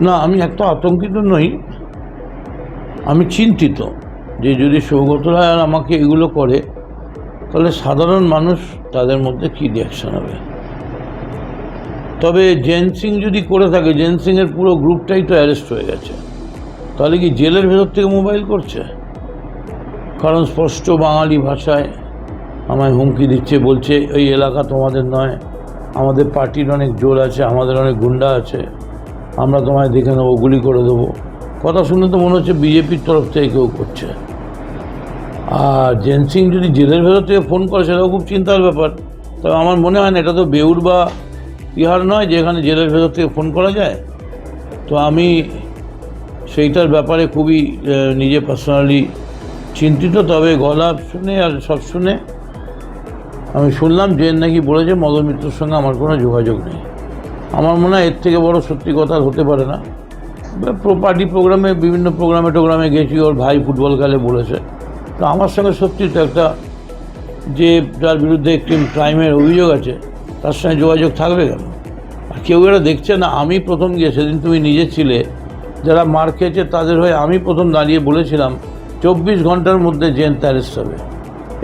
না, আমি এত আতঙ্কিত নই। আমি চিন্তিত যে যদি সৌগত রায় আর আমাকে এগুলো করে, তাহলে সাধারণ মানুষ তাদের মধ্যে কী রিয়াকশান হবে? তবে জেন সিং যদি করে থাকে, জেন সিংয়ের পুরো গ্রুপটাই তো অ্যারেস্ট হয়ে গেছে। তাহলে কি জেলের ভেতর থেকে মোবাইল করছে? কারণ স্পষ্ট বাঙালি ভাষায় আমায় হুমকি দিচ্ছে, বলছে, এই এলাকা তোমাদের নয়, আমাদের পার্টির অনেক জোর আছে, আমাদের অনেক গুন্ডা আছে। আমরা তোমায় দেখে নেব, গুলি করে দেবো। কথা শুনে তো মনে হচ্ছে বিজেপির তরফ থেকে কেউ করছে। আর জেন সিং যদি জেলের ভেতর থেকে ফোন করে, সেটাও খুব চিন্তার ব্যাপার। তবে আমার মনে হয় না, এটা তো বেউর বা ইহার নয় যেখানে জেলের ভেতর থেকে ফোন করা যায়। তো আমি সেইটার ব্যাপারে খুবই নিজে পার্সোনালি চিন্তিত, তবে গলা শুনে আর সব শুনে আমি শুনলাম জেন নাকি বলেছে মদন মিত্রর সঙ্গে আমার কোনো যোগাযোগ নেই। আমার মনে হয় এর থেকে বড় সত্যি কথা হতে পারে না। পার্টি প্রোগ্রামে, বিভিন্ন প্রোগ্রামে টোগ্রামে গেছি, ওর ভাই ফুটবল খেলে বলেছে। তো আমার সঙ্গে সত্যি তো একটা যে যার বিরুদ্ধে একটি ক্রাইমের অভিযোগ আছে, তার সঙ্গে যোগাযোগ থাকবে কেন? আর কেউ এরা দেখছে না, আমি প্রথম গিয়ে সেদিন তুমি নিজে ছিলে, যারা মার খেয়েছে তাদের হয়ে আমি প্রথম দাঁড়িয়ে বলেছিলাম, চব্বিশ ঘণ্টার মধ্যে জেন অ্যারেস্ট হবে।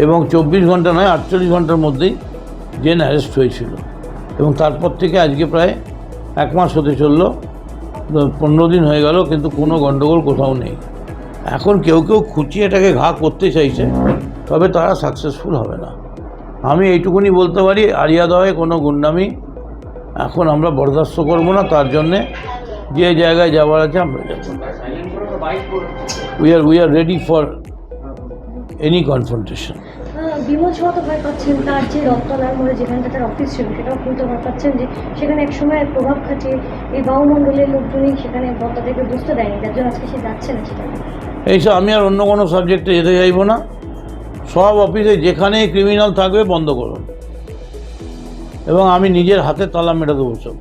এবং চব্বিশ ঘণ্টা নয়, আটচল্লিশ ঘণ্টার মধ্যেই জেন অ্যারেস্ট হয়েছিল। এবং তারপর থেকে আজকে প্রায় এক মাস হতে চলল পনেরো দিন হয়ে গেল, কিন্তু কোনো গণ্ডগোল কোথাও নেই। এখন কেউ কেউ খুঁচিয়ে এটাকে ঘা করতে চাইছে, তবে তারা সাকসেসফুল হবে না। আমি এইটুকুনি বলতে পারি আরিয়াদহে কোনো গুন্ডামি এখন আমরা বরদাস্ত করব না, তার জন্যে যে জায়গায় যাওয়ার আছে আমরা যাব। We are we are ready for any confrontation Bimal ছোঁয়া তো ভয় পাচ্ছেন তার যে রত্তলার মোড়ে যেখানটা তার অফিস ছিল, সেটাও খুলতে ভয় পাচ্ছেন যে সেখানে একসময় প্রভাব খাটিয়ে এই বায়ুমণ্ডলের লোকজনই সেখানে বক্তাদেরকে বুঝতে দেয়নি। তার জন্য আজকে সে যাচ্ছে না সেখানে। এইসব আমি আর অন্য কোনো সাবজেক্টে যেতে চাইব না। সব অফিসে যেখানেই ক্রিমিনাল থাকবে বন্ধ করুন। এবং আমি নিজের হাতে তালা মেরে দেবো সব